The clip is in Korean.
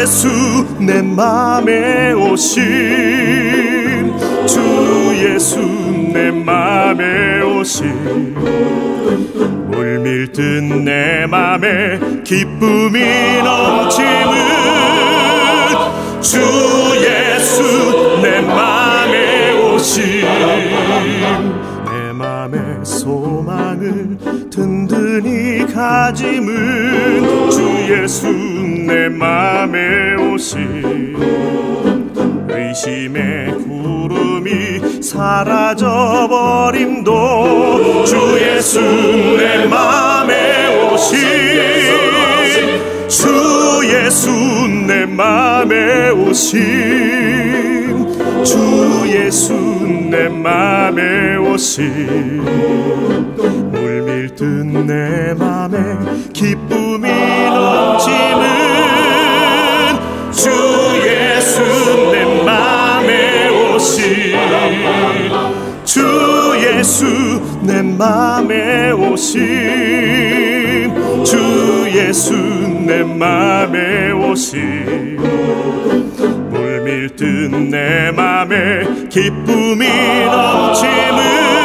예수 내 맘에 오신 주 예수 내 맘에 오신 물밀듯 내 맘에 기쁨이 넘치는 주 예수 내 맘에 오신 내 맘의 소망을 든든히 가짐은 주 예수 내 맘에 오신 의심의 구름이 사라져버림도 주 예수 내 맘에 오신 주 예수 내 맘에 오신 주 예수 내 맘에 오신 물밀듯 내 맘에 기쁨이 넘치는 예수 내 맘에 오신 주 예수 내 맘에 오신 물밀듯 내 맘에 기쁨이 넘치는 주